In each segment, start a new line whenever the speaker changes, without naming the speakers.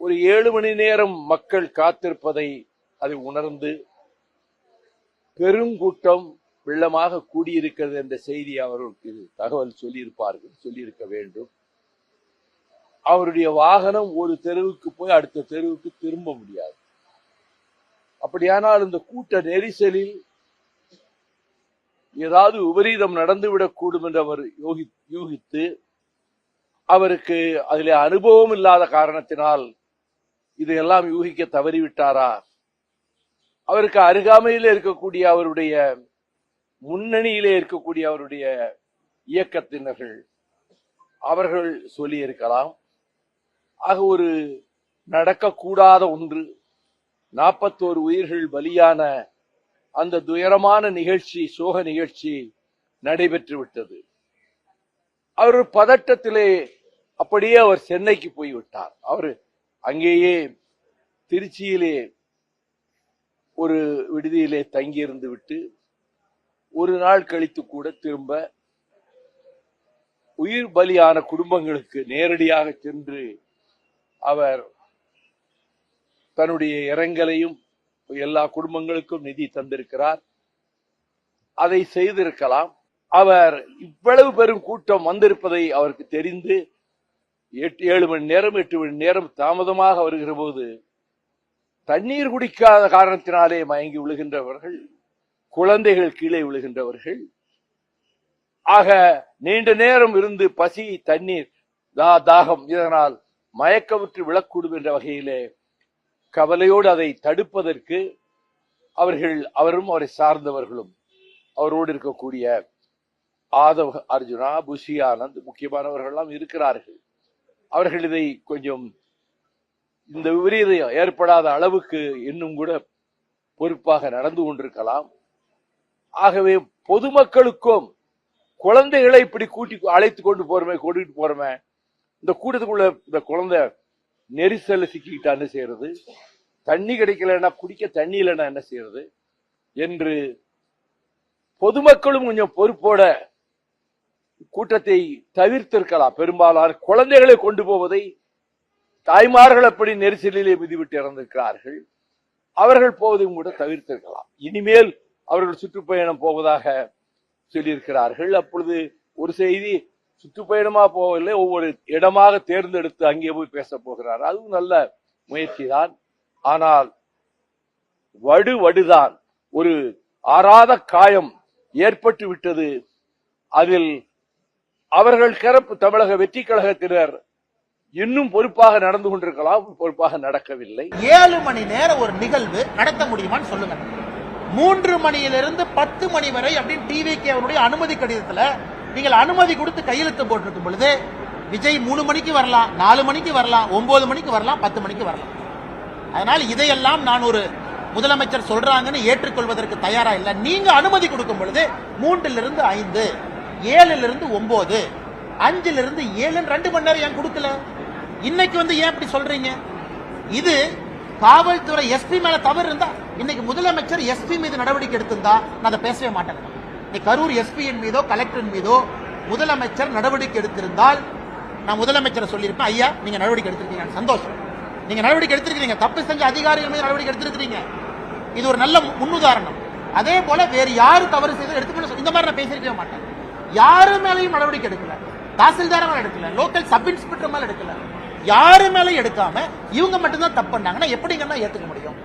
ஒரு ஏழு மணி நேரம் மக்கள் காத்திருப்பதை அதை உணர்ந்து பெருங்கூட்டம் வெள்ளமாக கூடியிருக்கிறது என்ற செய்தி அவர்களுக்கு தகவல் சொல்லியிருப்பார்கள் சொல்லியிருக்க வேண்டும். அவருடைய வாகனம் ஒரு தெருவுக்கு போய் அடுத்த தெருவுக்கு திரும்ப முடியாது. அப்படியானால் இந்த கூட்ட நெரிசலில் ஏதாவது விபரீதம் நடந்துவிடக்கூடும் என்று அவர் யோகி யூகித்து அவருக்கு அதிலே அனுபவம் இல்லாத காரணத்தினால் இதையெல்லாம் யூகிக்க தவறிவிட்டாரா? அவருக்கு அருகாமையில் இருக்கக்கூடிய அவருடைய முன்னணியிலே இருக்கக்கூடிய அவருடைய இயக்கத்தினர்கள் அவர்கள் சொல்லி இருக்கலாம் ஆக ஒரு நடக்கக்கூடாத ஒன்று நாற்பத்தோரு உயிர்கள் பலியான அந்த துயரமான நிகழ்ச்சி சோக நிகழ்ச்சி நடைபெற்று விட்டது அவர் பதட்டத்திலே அப்படியே அவர் சென்னைக்கு போய்விட்டார். அவர் அங்கேயே திருச்சியிலே ஒரு விடுதியிலே தங்கியிருந்து விட்டு ஒரு நாள் கழித்து கூட திரும்ப உயிர் பலியான குடும்பங்களுக்கு நேரடியாக சென்று அவர் தன்னுடைய இரங்கலையும் எல்லா குடும்பங்களுக்கும் நிதி தந்திருக்கிறார். அதை செய்திருக்கலாம். அவர் இவ்வளவு பெரும் கூட்டம் வந்திருப்பதை அவருக்கு தெரிந்து எட்டு ஏழு மணி நேரம் எட்டு மணி நேரம் தாமதமாக வருகிற போது தண்ணீர் குடிக்காத காரணத்தினாலே மயங்கி விழுகின்றவர்கள் குழந்தைகள் கீழே விழுகின்றவர்கள். ஆக நீண்ட நேரம் இருந்து பசி தண்ணீர் தா தாகம் இதனால் மயக்கமுற்று விழக்கூடும் என்ற வகையிலே கவலையோடு அதை தடுப்பதற்கு அவர்கள் அவரும் அவரை சார்ந்தவர்களும் அவரோடு இருக்கக்கூடிய ஆதவ் அர்ஜுனா புஷி ஆனந்த் முக்கியமானவர்கள் எல்லாம் இருக்கிறார்கள். அவர்கள் இதை கொஞ்சம் இந்த விபரீதம் ஏற்படாத அளவுக்கு இன்னும் கூட பொறுப்பாக நடந்து கொண்டிருக்கலாம். ஆகவே பொதுமக்களுக்கும் குழந்தைகளை இப்படி கூட்டி அழைத்து கொண்டு போறமே கூட்டிட்டு போறமே இந்த கூட்டத்துக்குள்ள இந்த குழந்தை நெரிசல்ல சிக்கிக்கிட்டா என்ன செய்யறது? தண்ணி கிடைக்கலன்னா குடிக்க தண்ணி இல்லைன்னா என்ன செய்யறது? என்று பொதுமக்களும் கொஞ்சம் பொறுப்போட கூட்டத்தை தவிர்த்திருக்கலாம். பெரும்பாலான குழந்தைகளை கொண்டு போவதை தாய்மார்கள் அப்படி நெரிசலிலே மிதிவிட்டு இறந்திருக்கிறார்கள். அவர்கள் போவதையும் கூட தவிர்த்திருக்கலாம். இனிமேல் அவர்கள் சுற்றுப்பயணம் போவதாக சொல்லியிருக்கிறார்கள். அப்பொழுது ஒரு செய்தி சுற்றுப்பயணமா போகவில்லை ஒவ்வொரு இடமாக தேர்ந்தெடுத்து அங்கே போய் பேச போகிறார். அதுவும் நல்ல முயற்சி தான் ஆனால் வடு வடுதான் ஒரு ஆறாத காயம் ஏற்பட்டு விட்டது அதில் அவர்கள் கரப்பு தமிழக வெற்றி கழகத்தினர் இன்னும் பொறுப்பாக நடந்து கொண்டிருக்கலாம் பொறுப்பாக நடக்கவில்லை.
ஏழு மணி நேரம் ஒரு நிகழ்வு நடத்த முடியுமான்னு சொல்லுங்க. மூன்று மணியிலிருந்து பத்து மணி வரை அப்படின்னு டிவிக்கு அவருடைய அனுமதி கடிதத்துல நீங்கள் அனுமதி கொடுத்து கையெழுத்து போட்டிருக்கும் பொழுது விஜய் மூணு மணிக்கு வரலாம் நாலு மணிக்கு வரலாம் ஒன்பது மணிக்கு வரலாம் பத்து மணிக்கு வரலாம். அதனால் இதையெல்லாம் நான் ஒரு முதலமைச்சர் சொல்றாங்கன்னு ஏற்றுக்கொள்வதற்கு தயாரா இல்ல. நீங்க அனுமதி கொடுக்கும் பொழுது மூன்றிலிருந்து ஐந்து ஏழுல இருந்து ஒன்பது அஞ்சுல இருந்து ஏழு ரெண்டு மணி நேரம் ஏன் கொடுக்கல? இன்னைக்கு வந்து ஏன் இப்படி சொல்றீங்க? இது காவல்துறை எஸ்பி மேல தவறு இருந்தா இன்னைக்கு முதலமைச்சர் எஸ்பி மீது நடவடிக்கை எடுத்திருந்தா நான் அதை பேசவே மாட்டேன். இன்னைக்கு கரூர் எஸ்பியின் மீதோ கலெக்டரின் மீதோ முதலமைச்சர் நடவடிக்கை எடுத்திருந்தால் நான் முதலமைச்சரை சொல்லியிருப்பேன் ஐயா நீங்க நடவடிக்கை எடுத்திருக்கீங்க சந்தோஷம். நீங்க நடவடிக்கை எடுத்திருக்கீங்க தப்பு செஞ்ச அதிகாரிகள் மீது நடவடிக்கை எடுத்திருக்கிறீங்க. இது ஒரு நல்ல முன்னுதாரணம். அதே போல வேறு யாரு தவறு செய்து எடுத்துக்கணும் இந்த மாதிரி நான் பேசியிருக்கவே மாட்டேன். யாரு மேலையும் நடவடிக்கை எடுக்கல. தாசில்தார் மேல எடுக்கல. லோக்கல் சப் இன்ஸ்பெக்டர் மேல எடுக்கல. யாரு மேலையும் எடுக்காம இவங்க மட்டும்தான் தப்பு பண்ணாங்கன்னா எப்படிங்கன்னா ஏத்துக்க முடியும்.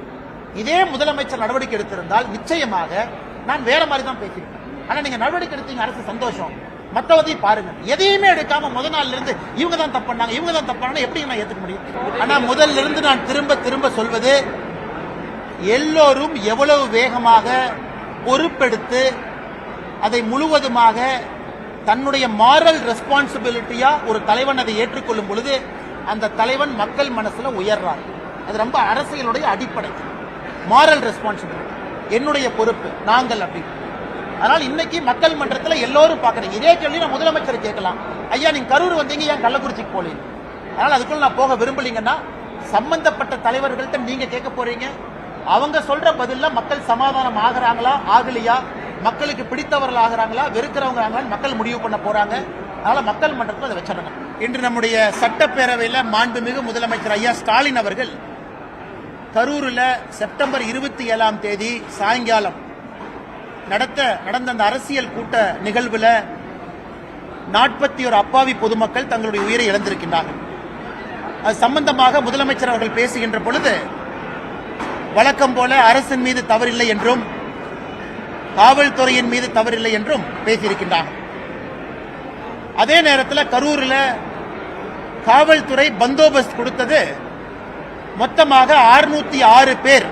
இதே முதலமைச்சர் நடவடிக்கை எடுத்திருந்தால் நிச்சயமாக நான் வேற மாதிரி தான் பேசியிருப்பேன். ஆனா நீங்க நடவடிக்கை எடுத்தீங்க அரசு சந்தோஷம். மற்றவதையும் பாருங்க எதையுமே எடுக்காம முத நாள்ல இருந்து இவங்க தான் தப்பு பண்ணாங்க இவங்க தான் தப்பு பண்ணாங்க எப்படி நான் ஏத்துக்க முடியும்? ஆனா முதல்ல இருந்து நான் திரும்ப திரும்ப சொல்வது எல்லோரும் எவ்வளவு வேகமாக பொறுப்பெடுத்து அதை முழுவதுமாக தன்னுடைய மாரல் ரெஸ்பான்சிபிலிட்டியா ஒரு தலைவன் அதை ஏற்றுக்கொள்ளும் பொழுது அந்த தலைவன் மக்கள் மனசுல உயர்றான் அது ரொம்ப அரசியலுடைய அடிப்படை. மாரல் ரெஸ்பான்சிபிலிட்டி என்னுடைய பொறுப்பு நாங்கள் அப்படின்னு. அதனால் இன்னைக்கு மக்கள் மன்றத்தில் எல்லோரும் பார்க்குறேன் இதே கேள்வி நான் முதலமைச்சர் கேட்கலாம். ஐயா நீங்க கரூர் வந்தீங்க ஏன் கள்ளக்குறிச்சிக்கு போலீங்க அதனால் அதுக்குள்ள நான் போக விரும்பலீங்கன்னா சம்பந்தப்பட்ட தலைவர்கள்ட்ட நீங்க கேட்க போறீங்க. அவங்க சொல்ற பதில்ல மக்கள் சமாதானம் ஆகிறாங்களா ஆகலையா? மக்களுக்கு பிடித்தவர்கள் ஆகிறாங்களா? வெறுக்கிறவங்க ஆகலான்னு மக்கள் முடிவு பண்ண போறாங்க. அதனால மக்கள் மன்றத்தில் அதை வச்சிடணும். இன்று நம்முடைய சட்டப்பேரவையில் மாண்புமிகு முதலமைச்சர் ஐயா ஸ்டாலின் அவர்கள் கரூரில் செப்டம்பர் இருபத்தி ஏழாம் தேதி சாயங்காலம் நடத்த நடந்த அந்த அரசியல் கூட்ட நிகழ்வில் நாற்பத்தி ஒரு அப்பாவி பொதுமக்கள் தங்களுடைய உயிரை இழந்திருக்கின்றார்கள். அது சம்பந்தமாக முதலமைச்சர் அவர்கள் பேசுகின்ற பொழுது வழக்கம் போல அரசின் மீது தவறில்லை என்றும் காவல்துறையின் மீது தவறில்லை என்றும் பேசியிருக்கின்றார்கள். அதே நேரத்தில் கரூரில் காவல்துறை பந்தோபஸ்த் கொடுத்தது. மொத்தமாக 606 ஆறு பேர்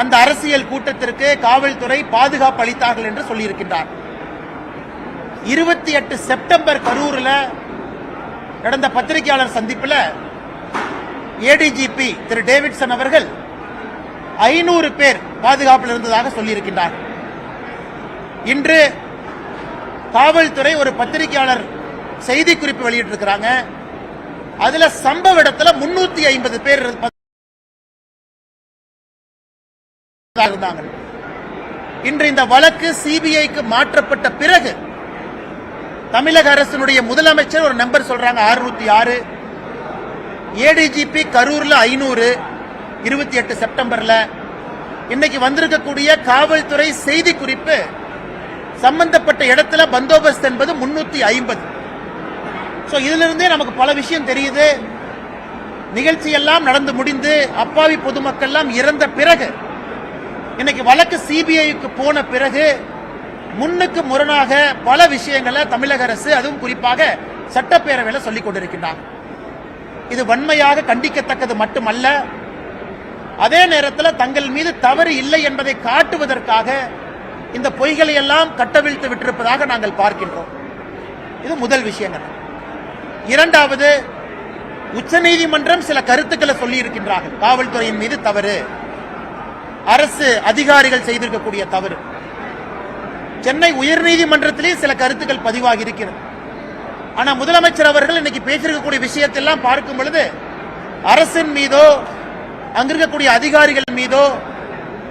அந்த அரசியல் கூட்டத்திற்கு காவல்துறை பாதுகாப்பு அளித்தார்கள் என்று சொல்லியிருக்கின்றார். இருபத்தி எட்டு செப்டம்பர் கரூரில் நடந்த பத்திரிகையாளர் சந்திப்பில் ஏடிஜிபி திரு டேவிட்சன் அவர்கள் ஐநூறு பேர் பாதுகாப்பில் இருந்ததாக சொல்லியிருக்கின்றார். இன்று காவல்துறை ஒரு பத்திரிகையாளர் செய்தி குறிப்பு வெளியிட்டிருக்கிறாங்க. அதுல சம்பவ இடத்துல முன்னூத்தி ஐம்பது பேர் இருந்தாங்க. இன்று இந்த வழக்கு சிபிஐக்கு மாற்றப்பட்ட பிறகு தமிழக அரசினுடைய முதலமைச்சர் ஒரு நம்பர் சொல்றாங்க 606 ஆறு ஏடிஜிபி கரூர்ல ஐநூறு இருபத்தி எட்டு செப்டம்பர்ல. இன்னைக்கு வந்திருக்கக்கூடிய காவல்துறை செய்தி குறிப்பு சம்பந்தப்பட்ட இடத்துல பந்தோபஸ்த் என்பது முன்னூத்தி ஐம்பது. ஸோ இதிலிருந்தே நமக்கு பல விஷயம் தெரியுது. நிகழ்ச்சி எல்லாம் நடந்து முடிந்து அப்பாவி பொதுமக்கள்லாம் இறந்த பிறகு இன்னைக்கு வழக்கு சிபிஐக்கு போன பிறகு முன்னுக்கு முரணாக பல விஷயங்களை தமிழக அரசு அதுவும் குறிப்பாக சட்டப்பேரவையில் சொல்லிக் கொண்டிருக்கின்றார் இது வன்மையாக கண்டிக்கத்தக்கது மட்டுமல்ல அதே நேரத்தில் தங்கள் மீது தவறு இல்லை என்பதை காட்டுவதற்காக இந்த பொய்களை எல்லாம் கட்டவிழ்த்து விட்டிருப்பதாக நாங்கள் பார்க்கின்றோம். இது முதல் விஷயங்கள். இரண்டாவது உச்சநீதிமன்றம் சில கருத்துக்களை சொல்லி இருக்கின்றார்கள் காவல்துறையின் மீது தவறு. அரசு அதிகாரிகள் செய்திருக்கக்கூடிய தவறு. சென்னை உயர்நீதிமன்றத்திலே சில கருத்துக்கள் பதிவாகி இருக்கிறது. ஆனா முதலமைச்சர் அவர்கள் இன்னைக்கு பேசியிருக்கக்கூடிய விஷயத்தெல்லாம் பார்க்கும் பொழுது அரசின் மீதோ அங்கிருக்கக்கூடிய அதிகாரிகள் மீதோ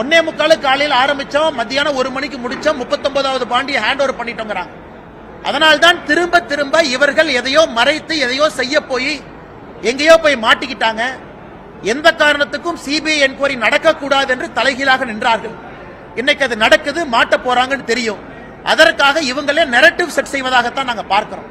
ஒன்னே முக்காலு காலையில் ஆரம்பிச்சோம் மத்தியானம் ஒரு மணிக்கு முடிச்சோம் முப்பத்தொன்பதாவது பாண்டி ஹேண்ட் ஓவர் பண்ணிட்டோங்கிறாங்க அதனால்தான் திரும்ப திரும்ப இவர்கள் எதையோ மறைத்து எதையோ செய்ய போய் எங்கேயோ போய் மாட்டிக்கிட்டாங்க. எந்த காரணத்துக்கும் சிபிஐ என்கொயரி நடக்கக்கூடாது என்று தலைகீழாக நின்றார்கள். இன்னைக்கு அது நடக்குது மாட்ட போறாங்கன்னு தெரியும். அதற்காக இவங்களே நெரட்டிவ் செட் செய்வதாகத்தான் நாங்கள் பார்க்கிறோம்.